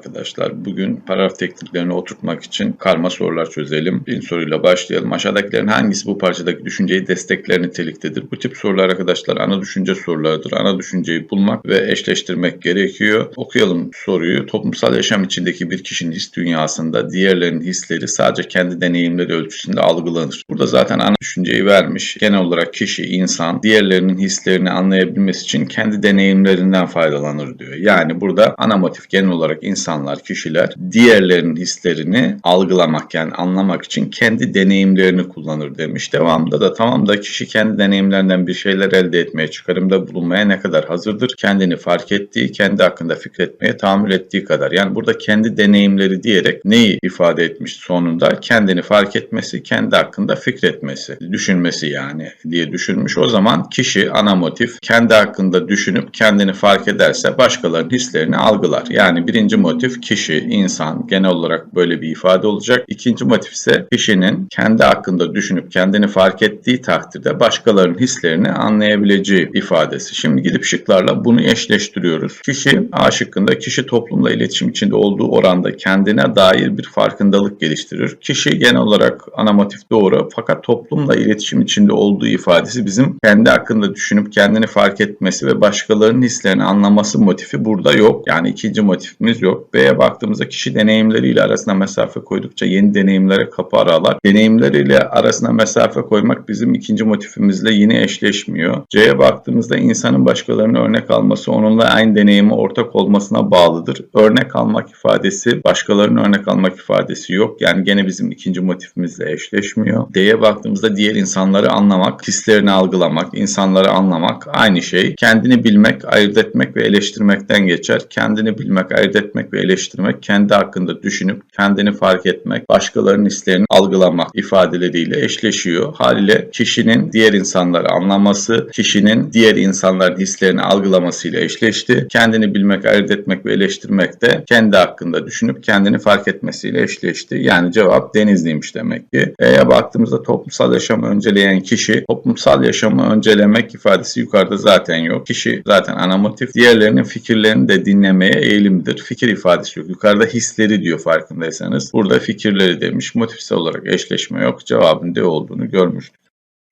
arkadaşlar. Bugün paragraf tekniklerini oturtmak için karma sorular çözelim. Bir soruyla başlayalım. Aşağıdakilerin hangisi bu parçadaki düşünceyi destekler niteliktedir? Bu tip sorular arkadaşlar ana düşünce sorularıdır. Ana düşünceyi bulmak ve eşleştirmek gerekiyor. Okuyalım soruyu. Toplumsal yaşam içindeki bir kişinin his dünyasında diğerlerinin hisleri sadece kendi deneyimleri ölçüsünde algılanır. Burada zaten ana düşünceyi vermiş. Genel olarak kişi, insan diğerlerinin hislerini anlayabilmesi için kendi deneyimlerinden faydalanır diyor. Yani burada ana motif genel olarak insanlar, kişiler diğerlerinin hislerini algılamak yani anlamak için kendi deneyimlerini kullanır demiş. Devamında da tamam da kişi kendi deneyimlerinden bir şeyler elde etmeye, çıkarımda bulunmaya ne kadar hazırdır? Kendini fark ettiği, kendi hakkında fikretmeye tahammül ettiği kadar. Yani burada kendi deneyimleri diyerek neyi ifade etmiş sonunda? Kendini fark etmesi, kendi hakkında fikretmesi, düşünmesi yani diye düşünmüş. O zaman kişi ana motif kendi hakkında düşünüp kendini fark ederse başkalarının hislerini algılar. Yani birinci motif kişi, insan genel olarak böyle bir ifade olacak. İkinci motif ise kişinin kendi hakkında düşünüp kendini fark ettiği takdirde başkalarının hislerini anlayabileceği ifadesi. Şimdi gidip şıklarla bunu eşleştiriyoruz. Kişi A şıkkında kişi toplumla iletişim içinde olduğu oranda kendine dair bir farkındalık geliştirir. Kişi genel olarak ana motif doğru fakat toplumla iletişim içinde olduğu ifadesi bizim kendi hakkında düşünüp kendini fark etmesi ve başkalarının hislerini anlaması motifi burada yok. Yani ikinci motifimiz yok. B'ye baktığımızda kişi deneyimleriyle arasına mesafe koydukça yeni deneyimlere kapı aralar. Deneyimleriyle arasına mesafe koymak bizim ikinci motifimizle yine eşleşmiyor. C'ye baktığımızda insanın başkalarının örnek alması onunla aynı deneyime ortak olmasına bağlıdır. Örnek almak ifadesi başkalarının örnek almak ifadesi yok. Yani gene bizim ikinci motifimizle eşleşmiyor. D'ye baktığımızda diğer insanları anlamak, hislerini algılamak, insanları anlamak aynı şey. Kendini bilmek, ayırt etmek ve eleştirmekten geçer. Kendini bilmek, ayırt etmek ve eleştirmek, kendi hakkında düşünüp kendini fark etmek, başkalarının hislerini algılamak ifadeleriyle eşleşiyor. Haliyle kişinin diğer insanları anlaması, kişinin diğer insanların hislerini algılamasıyla eşleşti. Kendini bilmek, ayırt etmek ve eleştirmek de kendi hakkında düşünüp kendini fark etmesiyle eşleşti. Yani cevap Denizliymiş demek ki. E'ye baktığımızda toplumsal yaşamı önceleyen kişi, toplumsal yaşamı öncelemek ifadesi yukarıda zaten yok. Kişi zaten ana motif. Diğerlerinin fikirlerini de dinlemeye eğilimdir. Fikir ifadesi yok. Yukarıda hisleri diyor farkındaysanız. Burada fikirleri demiş. Motifsel olarak eşleşme yok. Cevabın D olduğunu görmüştük.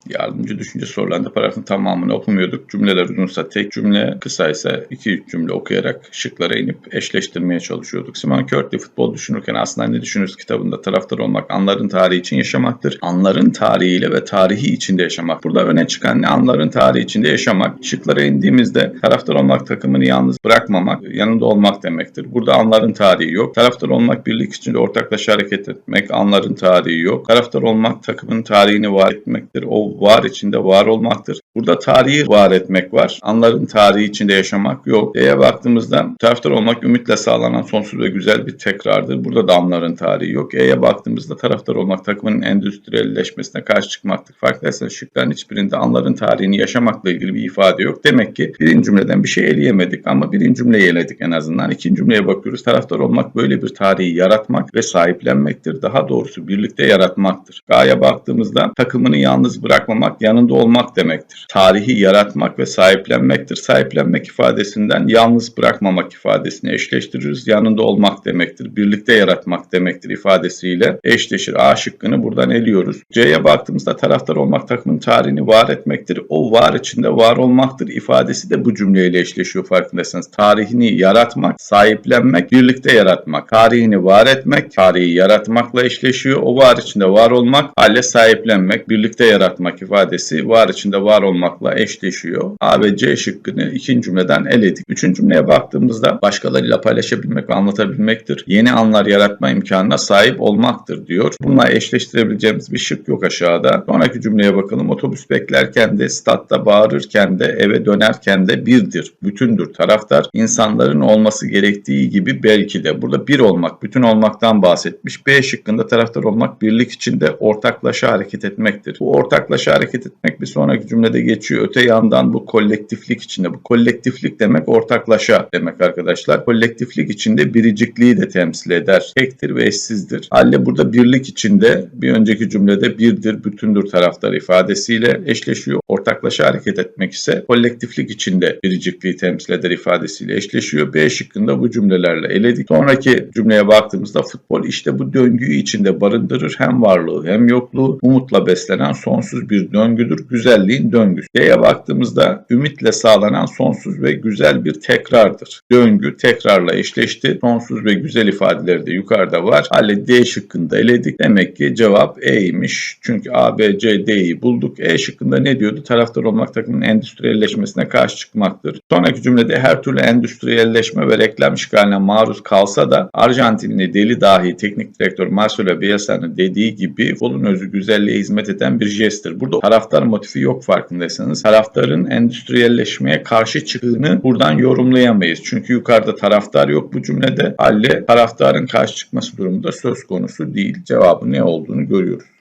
Yardımcı düşünce sorularında paragrafın tamamını okumuyorduk. Cümleler uzunsa tek cümle, kısaysa 2-3 cümle okuyarak şıklara inip eşleştirmeye çalışıyorduk. Simon Kirtley futbol düşünürken aslında ne düşünürüz kitabında taraftar olmak anların tarihi için yaşamaktır. Anların tarihiyle ve tarihi içinde yaşamak. Burada öne çıkan ne anların tarihi içinde yaşamak. Şıklara indiğimizde taraftar olmak takımını yalnız bırakmamak, yanında olmak demektir. Burada anların tarihi yok. Taraftar olmak birlik içinde ortaklaşa hareket etmek, anların tarihi yok. Taraftar olmak takımın tarihini var etmektir. O var içinde var olmaktır. Burada tarihi var etmek var. Anların tarihi içinde yaşamak yok. D'ye baktığımızda taraftar olmak ümitle sağlanan sonsuz ve güzel bir tekrardır. Burada da anların tarihi yok. E'ye baktığımızda taraftar olmak takımın endüstriyelleşmesine karşı çıkmaktır. Farkındaysanız şıkların hiçbirinde anların tarihini yaşamakla ilgili bir ifade yok. Demek ki birinci cümleden bir şey eleyemedik ama birinci cümleyi eledik en azından. İkinci cümleye bakıyoruz. Taraftar olmak böyle bir tarihi yaratmak ve sahiplenmektir. Daha doğrusu birlikte yaratmaktır. Ga'ya baktığımızda takımını yalnız bırakmamak, yanında olmak demektir. Tarihi yaratmak ve sahiplenmektir. Sahiplenmek ifadesinden yalnız bırakmamak ifadesini eşleştiririz. Yanında olmak demektir. Birlikte yaratmak demektir ifadesiyle eşleşir. A şıkkını buradan eliyoruz. C'ye baktığımızda taraftar olmak takımın tarihini var etmektir. O var içinde var olmaktır ifadesi de bu cümleyle eşleşiyor farkındaysanız. Tarihini yaratmak, sahiplenmek, birlikte yaratmak. Tarihini var etmek, tarihi yaratmakla eşleşiyor. O var içinde var olmak, hale sahiplenmek, birlikte yaratmak ifadesi var içinde var olmakla eşleşiyor. A ve C şıkkını ikinci cümleden eledik. Üçüncü cümleye baktığımızda başkalarıyla paylaşabilmek ve anlatabilmektir. Yeni anlar yaratma imkanına sahip olmaktır diyor. Bununla eşleştirebileceğimiz bir şık yok aşağıda. Sonraki cümleye bakalım. Otobüs beklerken de, statta bağırırken de, eve dönerken de birdir. Bütündür. Taraftar insanların olması gerektiği gibi belki de. Burada bir olmak, bütün olmaktan bahsetmiş. B şıkkında taraftar olmak birlik içinde ortaklaşa hareket etmektir. Bu ortaklaşa ortaklaşa hareket etmek bir sonraki cümlede geçiyor. Öte yandan bu kolektiflik içinde. Bu kolektiflik demek ortaklaşa demek arkadaşlar. Kolektiflik içinde biricikliği de temsil eder. Tektir ve eşsizdir. Halle burada birlik içinde bir önceki cümlede birdir, bütündür taraftar ifadesiyle eşleşiyor. Ortaklaşa hareket etmek ise kolektiflik içinde biricikliği temsil eder ifadesiyle eşleşiyor. B şıkkında bu cümlelerle eledik. Sonraki cümleye baktığımızda futbol işte bu döngüyü içinde barındırır. Hem varlığı hem yokluğu umutla beslenen sonsuz bir döngüdür. Güzelliğin döngüsü. D'ye baktığımızda ümitle sağlanan sonsuz ve güzel bir tekrardır. Döngü tekrarla eşleşti. Sonsuz ve güzel ifadeleri de yukarıda var. Halle D şıkkında eledik. Demek ki cevap E'ymiş. Çünkü A, B, C, D'yi bulduk. E şıkkında ne diyordu? Taraftar olmak takımın endüstriyelleşmesine karşı çıkmaktır. Sonraki cümlede her türlü endüstriyelleşme ve reklam işgaline maruz kalsa da Arjantinli deli dahi teknik direktör Marcelo Bielsa'nın dediği gibi futbolun özü güzelliğe hizmet eden bir jesttir. Burada taraftar motifi yok farkındaysanız. Taraftarın endüstriyelleşmeye karşı çıktığını buradan yorumlayamayız. Çünkü yukarıda taraftar yok bu cümlede. Halle taraftarın karşı çıkması durumunda söz konusu değil. Cevabı ne olduğunu görüyoruz.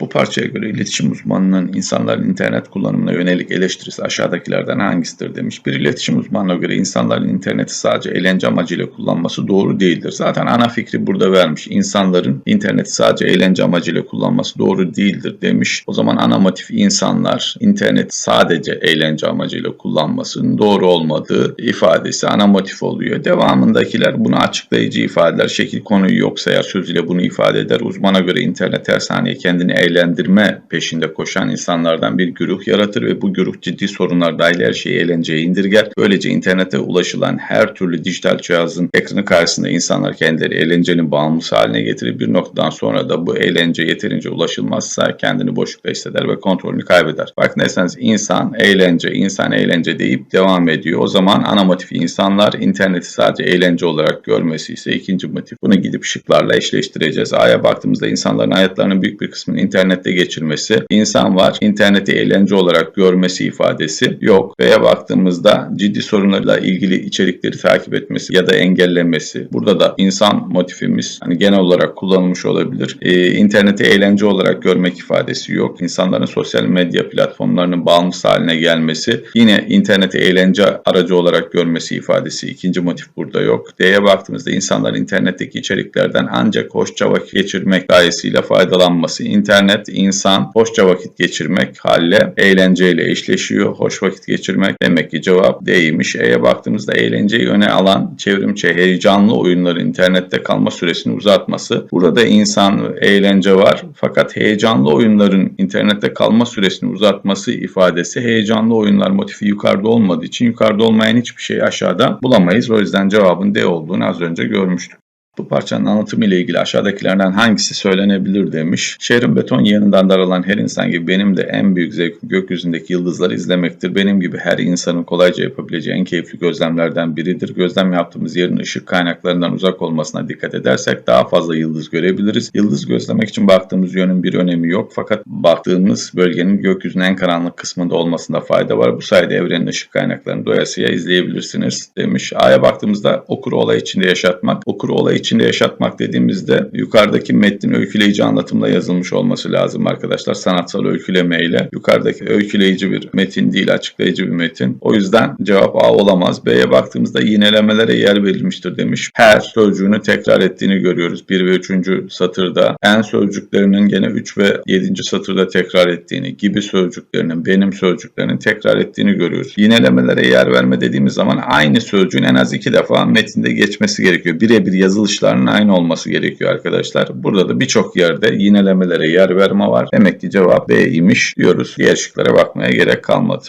Bu parçaya göre iletişim uzmanının insanların internet kullanımına yönelik eleştirisi aşağıdakilerden hangisidir demiş. Bir iletişim uzmanına göre insanların interneti sadece eğlence amacıyla kullanması doğru değildir. Zaten ana fikri burada vermiş. İnsanların interneti sadece eğlence amacıyla kullanması doğru değildir demiş. O zaman ana motif insanlar interneti sadece eğlence amacıyla kullanmasının doğru olmadığı ifadesi ana motif oluyor. Devamındakiler bunu açıklayıcı ifadeler şekil konuyu yok sayar sözüyle bunu ifade eder. Uzmana göre internet her saniye kendini eğlendirme peşinde koşan insanlardan bir güruh yaratır ve bu güruh ciddi sorunlar dahil her şeyi eğlenceye indirger. Böylece internete ulaşılan her türlü dijital cihazın ekranı karşısında insanlar kendileri eğlencenin bağımlısı haline getirir. Bir noktadan sonra da bu eğlence yeterince ulaşılmazsa kendini boşlukta hisseder ve kontrolünü kaybeder. Farkındaysanız insan eğlence, insan eğlence deyip devam ediyor. O zaman ana motifi insanlar interneti sadece eğlence olarak görmesi ise ikinci motif. Bunu gidip şıklarla eşleştireceğiz. A'ya baktığımızda insanların hayatlarının büyük bir kısmını internet internette geçirmesi, insan var, interneti eğlence olarak görmesi ifadesi yok. Veya baktığımızda ciddi sorunlarla ilgili içerikleri takip etmesi ya da engellemesi. Burada da insan motifimiz hani genel olarak kullanılmış olabilir. Ee, interneti eğlence olarak görmek ifadesi yok. İnsanların sosyal medya platformlarının bağımlısı haline gelmesi. Yine interneti eğlence aracı olarak görmesi ifadesi. ikinci motif burada yok. D'ye baktığımızda insanlar internetteki içeriklerden ancak hoşça vakit geçirmek gayesiyle faydalanması. İnternet internet, insan, hoşça vakit geçirmek halle eğlenceyle eşleşiyor. Hoş vakit geçirmek demek ki cevap D'ymiş. E'ye baktığımızda eğlenceyi öne alan çevrimçi heyecanlı oyunların internette kalma süresini uzatması. Burada insan eğlence var fakat heyecanlı oyunların internette kalma süresini uzatması ifadesi heyecanlı oyunlar motifi yukarıda olmadığı için yukarıda olmayan hiçbir şey aşağıda bulamayız. O yüzden cevabın D olduğunu az önce görmüştük. Bu parçanın anlatımı ile ilgili aşağıdakilerden hangisi söylenebilir demiş. Şehrin beton yanından daralan her insan gibi benim de en büyük zevkim gökyüzündeki yıldızları izlemektir. Benim gibi her insanın kolayca yapabileceği en keyifli gözlemlerden biridir. Gözlem yaptığımız yerin ışık kaynaklarından uzak olmasına dikkat edersek daha fazla yıldız görebiliriz. Yıldız gözlemek için baktığımız yönün bir önemi yok fakat baktığımız bölgenin gökyüzünün en karanlık kısmında olmasında fayda var. Bu sayede evrenin ışık kaynaklarını doyasıya izleyebilirsiniz demiş. A'ya baktığımızda okuru olay içinde yaşatmak. Okuru olay içinde içinde yaşatmak dediğimizde yukarıdaki metnin öyküleyici anlatımla yazılmış olması lazım arkadaşlar. Sanatsal öykülemeyle. Yukarıdaki öyküleyici bir metin değil, açıklayıcı bir metin. O yüzden cevap A olamaz. B'ye baktığımızda yinelemelere yer verilmiştir demiş. Her sözcüğünü tekrar ettiğini görüyoruz. 1 ve 3. satırda. En sözcüklerinin gene 3 ve 7. satırda tekrar ettiğini, gibi sözcüklerinin, benim sözcüklerinin tekrar ettiğini görüyoruz. Yinelemelere yer verme dediğimiz zaman aynı sözcüğün en az iki defa metinde geçmesi gerekiyor. Birebir yazılış sonuçlarının aynı olması gerekiyor arkadaşlar. Burada da birçok yerde yinelemelere yer verme var. Demek ki cevap B imiş diyoruz. Diğer şıklara bakmaya gerek kalmadı.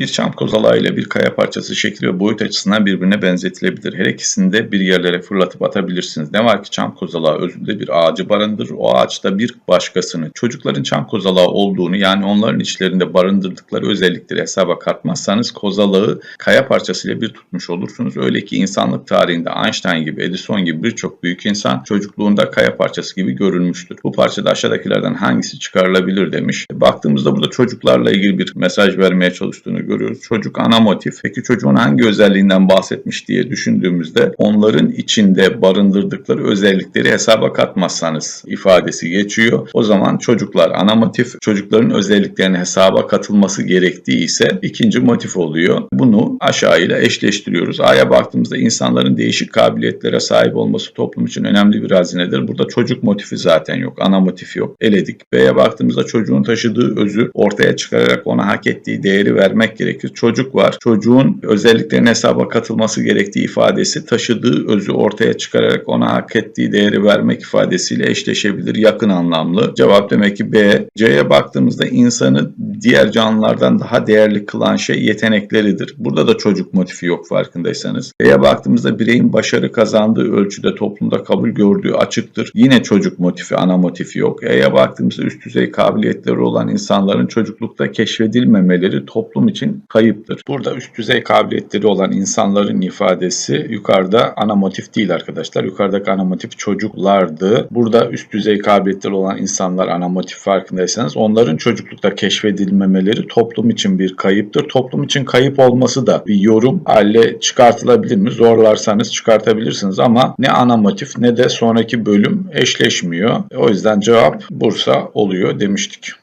Bir çam kozalağı ile bir kaya parçası şekil ve boyut açısından birbirine benzetilebilir. Her ikisini de bir yerlere fırlatıp atabilirsiniz. Ne var ki çam kozalağı özünde bir ağacı barındırır. O ağaçta bir başkasını. Çocukların çam kozalağı olduğunu yani onların içlerinde barındırdıkları özellikleri hesaba katmazsanız kozalağı kaya parçasıyla bir tutmuş olursunuz. Öyle ki insanlık tarihinde Einstein gibi, Edison gibi birçok büyük insan çocukluğunda kaya parçası gibi görülmüştür. Bu parçada aşağıdakilerden hangisi çıkarılabilir demiş. Baktığımızda burada çocuklarla ilgili bir mesaj vermeye çalıştığını görüyoruz. Çocuk ana motif. Peki çocuğun hangi özelliğinden bahsetmiş diye düşündüğümüzde onların içinde barındırdıkları özellikleri hesaba katmazsanız ifadesi geçiyor. O zaman çocuklar ana motif, çocukların özelliklerini hesaba katılması gerektiği ise ikinci motif oluyor. Bunu aşağıyla eşleştiriyoruz. A'ya baktığımızda insanların değişik kabiliyetlere sahip olması toplum için önemli bir hazinedir. Burada çocuk motifi zaten yok. Ana motif yok. Eledik. B'ye baktığımızda çocuğun taşıdığı özü ortaya çıkararak ona hak ettiği değeri vermek gerekir. Çocuk var. Çocuğun özelliklerine hesaba katılması gerektiği ifadesi taşıdığı özü ortaya çıkararak ona hak ettiği değeri vermek ifadesiyle eşleşebilir. Yakın anlamlı. Cevap demek ki B. C'ye baktığımızda insanı diğer canlılardan daha değerli kılan şey yetenekleridir. Burada da çocuk motifi yok farkındaysanız. B'ye baktığımızda bireyin başarı kazandığı ölçüde toplumda kabul gördüğü açıktır. Yine çocuk motifi, ana motifi yok. E'ye baktığımızda üst düzey kabiliyetleri olan insanların çocuklukta keşfedilmemeleri toplum için kayıptır. Burada üst düzey kabiliyetleri olan insanların ifadesi yukarıda ana motif değil arkadaşlar. Yukarıdaki ana motif çocuklardı. Burada üst düzey kabiliyetleri olan insanlar ana motif farkındaysanız onların çocuklukta keşfedilmemeleri toplum için bir kayıptır. Toplum için kayıp olması da bir yorum halle çıkartılabilir mi? Zorlarsanız çıkartabilirsiniz ama ne ana motif ne de sonraki bölüm eşleşmiyor. O yüzden cevap Bursa oluyor demiştik.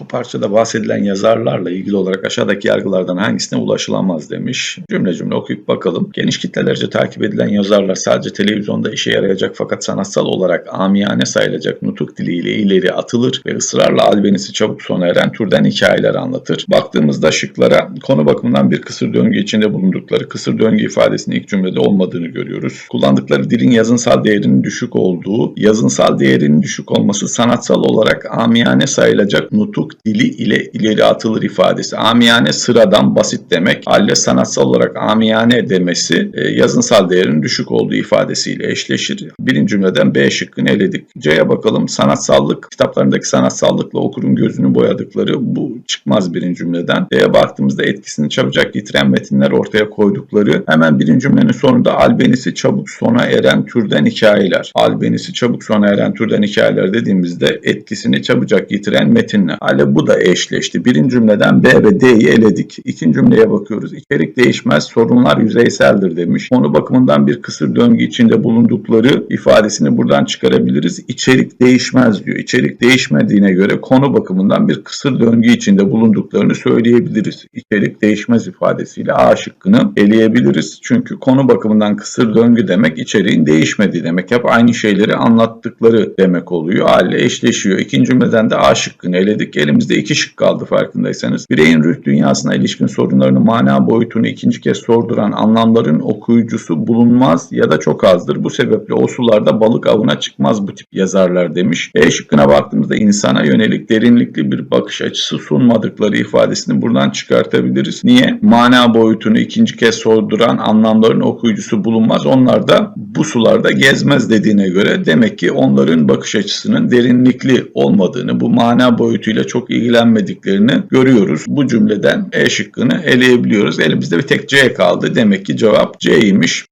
Bu parçada bahsedilen yazarlarla ilgili olarak aşağıdaki yargılardan hangisine ulaşılamaz demiş. Cümle cümle okuyup bakalım. Geniş kitlelerce takip edilen yazarlar sadece televizyonda işe yarayacak fakat sanatsal olarak amiyane sayılacak nutuk diliyle ileri atılır ve ısrarla albenisi çabuk sona eren türden hikayeler anlatır. Baktığımızda şıklara konu bakımından bir kısır döngü içinde bulundukları kısır döngü ifadesinin ilk cümlede olmadığını görüyoruz. Kullandıkları dilin yazınsal değerinin düşük olduğu, yazınsal değerinin düşük olması sanatsal olarak amiyane sayılacak nutuk dili ile ileri atılır ifadesi. Amiyane sıradan basit demek. Halle sanatsal olarak amiyane demesi e, yazınsal değerinin düşük olduğu ifadesiyle eşleşir. Birinci cümleden B şıkkını eledik. C'ye bakalım. Sanatsallık, kitaplarındaki sanatsallıkla okurun gözünü boyadıkları bu çıkmaz birinci cümleden. D'ye baktığımızda etkisini çabucak yitiren metinler ortaya koydukları hemen birinci cümlenin sonunda albenisi çabuk sona eren türden hikayeler. Albenisi çabuk sona eren türden hikayeler dediğimizde etkisini çabucak yitiren metinler. Hale bu da eşleşti. Birinci cümleden B ve D'yi eledik. İkinci cümleye bakıyoruz. İçerik değişmez, sorunlar yüzeyseldir demiş. Konu bakımından bir kısır döngü içinde bulundukları ifadesini buradan çıkarabiliriz. İçerik değişmez diyor. İçerik değişmediğine göre konu bakımından bir kısır döngü içinde bulunduklarını söyleyebiliriz. İçerik değişmez ifadesiyle A şıkkını eleyebiliriz. Çünkü konu bakımından kısır döngü demek içeriğin değişmediği demek. Hep aynı şeyleri anlattıkları demek oluyor. Haliyle eşleşiyor. İkinci cümleden de A şıkkını eledik. Elimizde iki şık kaldı farkındaysanız. Bireyin ruh dünyasına ilişkin sorunlarını mana boyutunu ikinci kez sorduran anlamların okuyucusu bulunmaz ya da çok azdır. Bu sebeple o sularda balık avına çıkmaz bu tip yazarlar demiş. E şıkkına baktığımızda insana yönelik derinlikli bir bakış açısı sunmadıkları ifadesini buradan çıkartabiliriz. Niye? Mana boyutunu ikinci kez sorduran anlamların okuyucusu bulunmaz. Onlar da bu sularda gezmez dediğine göre demek ki onların bakış açısının derinlikli olmadığını, bu mana boyutuyla çok ilgilenmediklerini görüyoruz. Bu cümleden E şıkkını eleyebiliyoruz. Elimizde bir tek C kaldı. Demek ki cevap C'ymiş.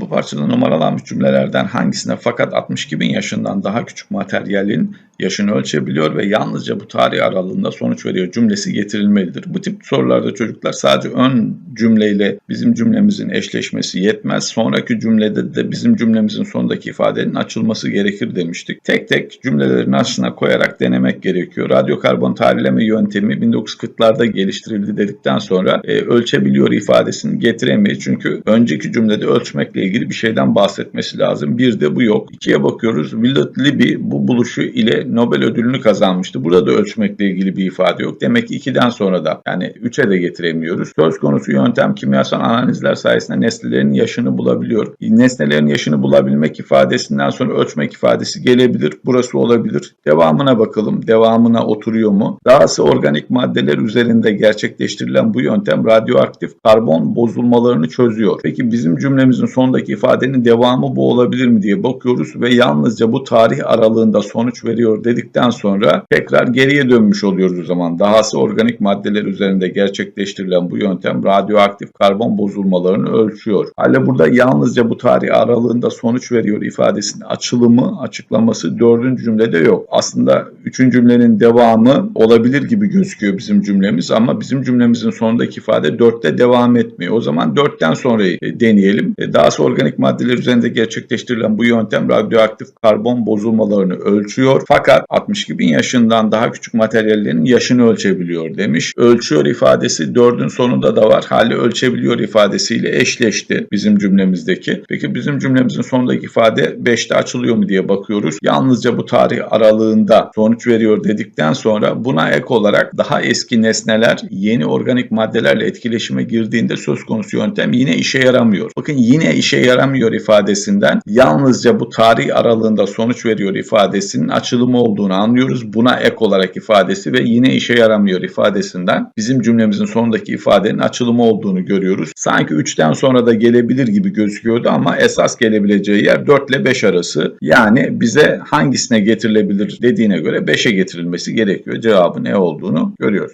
Bu parçada numaralanmış cümlelerden hangisine fakat 62 bin yaşından daha küçük materyalin yaşını ölçebiliyor ve yalnızca bu tarih aralığında sonuç veriyor cümlesi getirilmelidir. Bu tip sorularda çocuklar sadece ön cümleyle bizim cümlemizin eşleşmesi yetmez. Sonraki cümlede de bizim cümlemizin sonundaki ifadenin açılması gerekir demiştik. Tek tek cümlelerin aslına koyarak denemek gerekiyor. Radyokarbon tarihleme yöntemi 1940'larda geliştirildi dedikten sonra e, ölçebiliyor ifadesini getiremeyiz. Çünkü önceki cümlede ölçmekle ilgili bir şeyden bahsetmesi lazım. Bir de bu yok. İkiye bakıyoruz. Willard Libby bu buluşu ile Nobel ödülünü kazanmıştı. Burada da ölçmekle ilgili bir ifade yok. Demek ki 2'den sonra da yani 3'e de getiremiyoruz. Söz konusu yöntem kimyasal analizler sayesinde nesnelerin yaşını bulabiliyor. Nesnelerin yaşını bulabilmek ifadesinden sonra ölçmek ifadesi gelebilir. Burası olabilir. Devamına bakalım. Devamına oturuyor mu? Dahası organik maddeler üzerinde gerçekleştirilen bu yöntem radyoaktif karbon bozulmalarını çözüyor. Peki bizim cümlemizin sonundaki ifadenin devamı bu olabilir mi diye bakıyoruz ve yalnızca bu tarih aralığında sonuç veriyor dedikten sonra tekrar geriye dönmüş oluyoruz o zaman. Dahası organik maddeler üzerinde gerçekleştirilen bu yöntem radyoaktif karbon bozulmalarını ölçüyor. Hala burada yalnızca bu tarih aralığında sonuç veriyor ifadesinin açılımı, açıklaması dördüncü cümlede yok. Aslında üçüncü cümlenin devamı olabilir gibi gözüküyor bizim cümlemiz ama bizim cümlemizin sonundaki ifade dörtte devam etmiyor. O zaman dörtten sonrayı e, deneyelim. E, Dahası organik maddeler üzerinde gerçekleştirilen bu yöntem radyoaktif karbon bozulmalarını ölçüyor. Fakat 62 bin yaşından daha küçük materyallerin yaşını ölçebiliyor demiş. Ölçüyor ifadesi dördün sonunda da var. Hali ölçebiliyor ifadesiyle eşleşti bizim cümlemizdeki. Peki bizim cümlemizin sonundaki ifade 5'te açılıyor mu diye bakıyoruz. Yalnızca bu tarih aralığında sonuç veriyor dedikten sonra buna ek olarak daha eski nesneler yeni organik maddelerle etkileşime girdiğinde söz konusu yöntem yine işe yaramıyor. Bakın yine işe yaramıyor ifadesinden yalnızca bu tarih aralığında sonuç veriyor ifadesinin açılımı olduğunu anlıyoruz. Buna ek olarak ifadesi ve yine işe yaramıyor ifadesinden bizim cümlemizin sonundaki ifadenin açılımı olduğunu görüyoruz. Sanki 3'ten sonra da gelebilir gibi gözüküyordu ama esas gelebileceği yer 4 ile 5 arası. Yani bize hangisine getirilebilir dediğine göre 5'e getirilmesi gerekiyor. Cevabı ne olduğunu görüyoruz.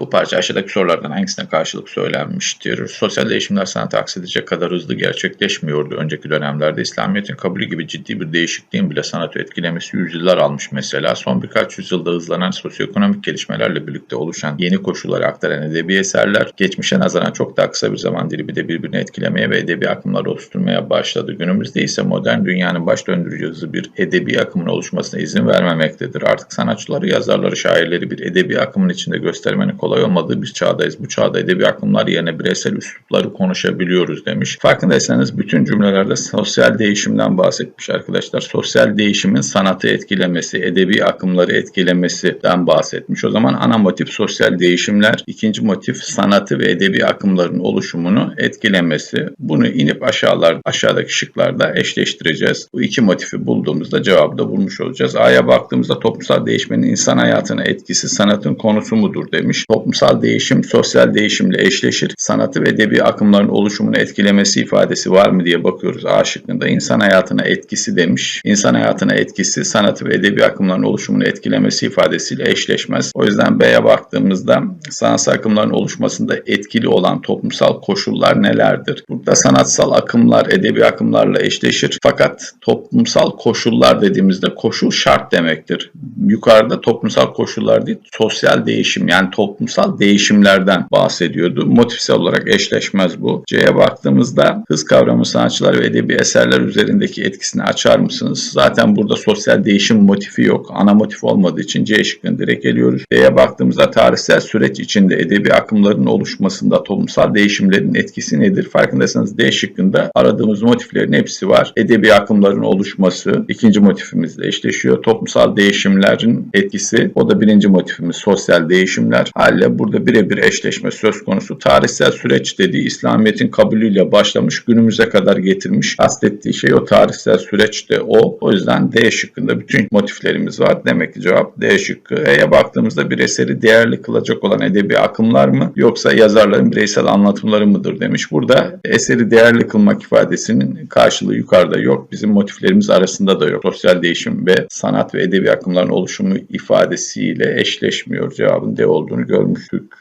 Bu parça aşağıdaki sorulardan hangisine karşılık söylenmiştir? Sosyal değişimler sanatı aksedecek kadar hızlı gerçekleşmiyordu. Önceki dönemlerde İslamiyet'in kabulü gibi ciddi bir değişikliğin bile sanatı etkilemesi yüzyıllar almış mesela. Son birkaç yüzyılda hızlanan sosyoekonomik gelişmelerle birlikte oluşan yeni koşulları aktaran edebi eserler geçmişe nazaran çok daha kısa bir zaman diliminde birbirini etkilemeye ve edebi akımlar oluşturmaya başladı. Günümüzde ise modern dünyanın baş döndürücü hızı bir edebi akımın oluşmasına izin vermemektedir. Artık sanatçıları, yazarları, şairleri bir edebi akımın içinde göstermenin kolay olmadığı bir çağdayız. Bu çağda edebi akımlar yerine bireysel üslupları konuşabiliyoruz demiş. Farkındaysanız bütün cümlelerde sosyal değişimden bahsetmiş arkadaşlar. Sosyal değişimin sanatı etkilemesi, edebi akımları etkilemesinden bahsetmiş. O zaman ana motif sosyal değişimler, ikinci motif sanatı ve edebi akımların oluşumunu etkilemesi. Bunu inip aşağılar aşağıdaki şıklarda eşleştireceğiz. Bu iki motifi bulduğumuzda cevabı da bulmuş olacağız. A'ya baktığımızda toplumsal değişmenin insan hayatına etkisi sanatın konusu mudur demiş toplumsal değişim sosyal değişimle eşleşir. Sanatı ve edebi akımların oluşumunu etkilemesi ifadesi var mı diye bakıyoruz A. İnsan hayatına etkisi demiş. İnsan hayatına etkisi sanatı ve edebi akımların oluşumunu etkilemesi ifadesiyle eşleşmez. O yüzden B'ye baktığımızda sanatsal akımların oluşmasında etkili olan toplumsal koşullar nelerdir? Burada sanatsal akımlar edebi akımlarla eşleşir. Fakat toplumsal koşullar dediğimizde koşul şart demektir. Yukarıda toplumsal koşullar değil, sosyal değişim yani toplumsal değişimlerden bahsediyordu. Motifsel olarak eşleşmez bu. C'ye baktığımızda hız kavramı sanatçılar ve edebi eserler üzerindeki etkisini açar mısınız? Zaten burada sosyal değişim motifi yok. Ana motif olmadığı için C şıkkını direkt eliyoruz. D'ye baktığımızda tarihsel süreç içinde edebi akımların oluşmasında toplumsal değişimlerin etkisi nedir? Farkındaysanız D şıkkında aradığımız motiflerin hepsi var. Edebi akımların oluşması ikinci motifimizle eşleşiyor. Toplumsal değişimlerin etkisi o da birinci motifimiz sosyal değişimler. Haliyle burada birebir eşleşme söz konusu. Tarihsel süreç dediği İslamiyet'in kabulüyle başlamış günümüze kadar getirmiş. Kastettiği şey o tarihsel süreç de o. O yüzden D şıkkında bütün motiflerimiz var. Demek ki cevap D şıkkı. E'ye baktığımızda bir eseri değerli kılacak olan edebi akımlar mı yoksa yazarların bireysel anlatımları mıdır demiş. Burada eseri değerli kılmak ifadesinin karşılığı yukarıda yok. Bizim motiflerimiz arasında da yok. Sosyal değişim ve sanat ve edebi akımların oluşumu ifadesiyle eşleşmiyor. Cevabın D olduğunu görmüştük.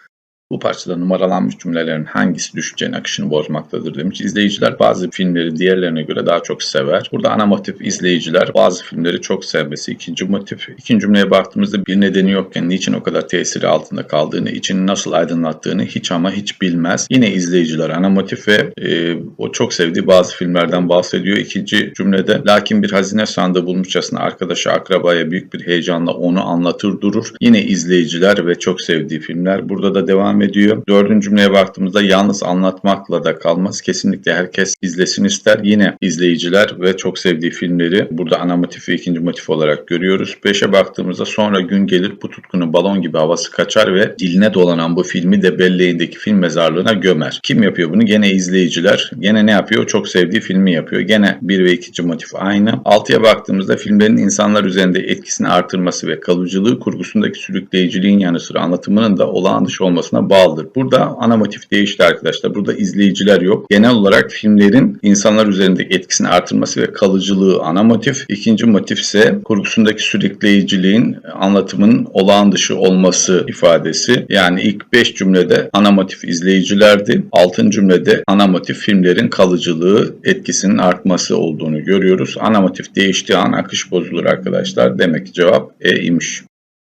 Bu parçada numaralanmış cümlelerin hangisi düşüncenin akışını bozmaktadır demiş. İzleyiciler bazı filmleri diğerlerine göre daha çok sever. Burada ana motif izleyiciler bazı filmleri çok sevmesi. İkinci motif. İkinci cümleye baktığımızda bir nedeni yokken niçin o kadar tesiri altında kaldığını, içini nasıl aydınlattığını hiç ama hiç bilmez. Yine izleyiciler ana motif ve e, o çok sevdiği bazı filmlerden bahsediyor. İkinci cümlede lakin bir hazine sandığı bulmuşçasına arkadaşa, akrabaya büyük bir heyecanla onu anlatır durur. Yine izleyiciler ve çok sevdiği filmler. Burada da devam ediyor. Dördüncü cümleye baktığımızda yalnız anlatmakla da kalmaz. Kesinlikle herkes izlesin ister. Yine izleyiciler ve çok sevdiği filmleri burada ana motif ve ikinci motif olarak görüyoruz. Beşe baktığımızda sonra gün gelir bu tutkunun balon gibi havası kaçar ve diline dolanan bu filmi de belleğindeki film mezarlığına gömer. Kim yapıyor bunu? Gene izleyiciler. Gene ne yapıyor? Çok sevdiği filmi yapıyor. Gene bir ve ikinci motif aynı. Altıya baktığımızda filmlerin insanlar üzerinde etkisini artırması ve kalıcılığı kurgusundaki sürükleyiciliğin yanı sıra anlatımının da olağan dışı olmasına bağlıdır. Burada ana motif değişti arkadaşlar. Burada izleyiciler yok. Genel olarak filmlerin insanlar üzerindeki etkisini artırması ve kalıcılığı ana motif. İkinci motif ise kurgusundaki sürükleyiciliğin anlatımın olağan dışı olması ifadesi. Yani ilk 5 cümlede ana motif izleyicilerdi. 6. cümlede ana motif filmlerin kalıcılığı, etkisinin artması olduğunu görüyoruz. Ana motif değiştiği an akış bozulur arkadaşlar. Demek ki cevap E imiş.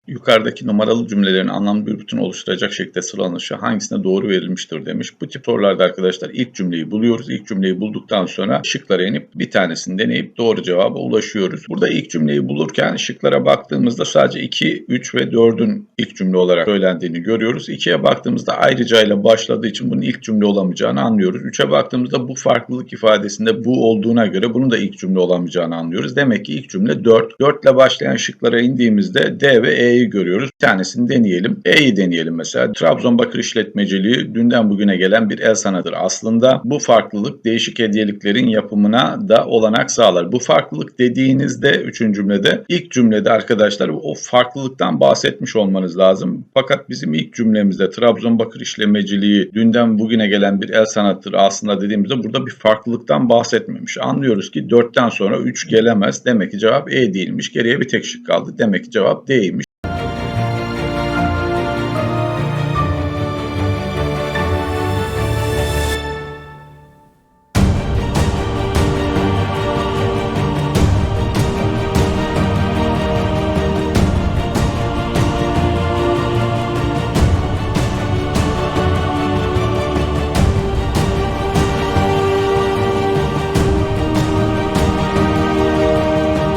Yukarıdaki numaralı cümlelerin anlamlı bir bütün oluşturacak şekilde sıralanışı hangisine doğru verilmiştir demiş. Bu tip sorularda arkadaşlar ilk cümleyi buluyoruz. İlk cümleyi bulduktan sonra şıklara inip bir tanesini deneyip doğru cevaba ulaşıyoruz. Burada ilk cümleyi bulurken şıklara baktığımızda sadece 2, 3 ve 4'ün ilk cümle olarak söylendiğini görüyoruz. 2'ye baktığımızda ayrıca ile başladığı için bunun ilk cümle olamayacağını anlıyoruz. 3'e baktığımızda bu farklılık ifadesinde bu olduğuna göre bunun da ilk cümle olamayacağını anlıyoruz. Demek ki ilk cümle 4. 4 ile başlayan şıklara indiğimizde D ve E'yi görüyoruz. Bir tanesini deneyelim. E'yi deneyelim mesela. Trabzon Bakır İşletmeciliği dünden bugüne gelen bir el sanatıdır. Aslında bu farklılık değişik hediyeliklerin yapımına da olanak sağlar. Bu farklılık dediğinizde 3. cümlede ilk cümlede arkadaşlar o farklılıktan bahsetmiş olmanız lazım. Fakat bizim ilk cümlemizde Trabzon Bakır İşlemeciliği dünden bugüne gelen bir el sanatıdır aslında dediğimizde burada bir farklılıktan bahsetmemiş. Anlıyoruz ki 4'ten sonra 3 gelemez. Demek ki cevap E değilmiş. Geriye bir tek şık kaldı. Demek ki cevap D'ymiş.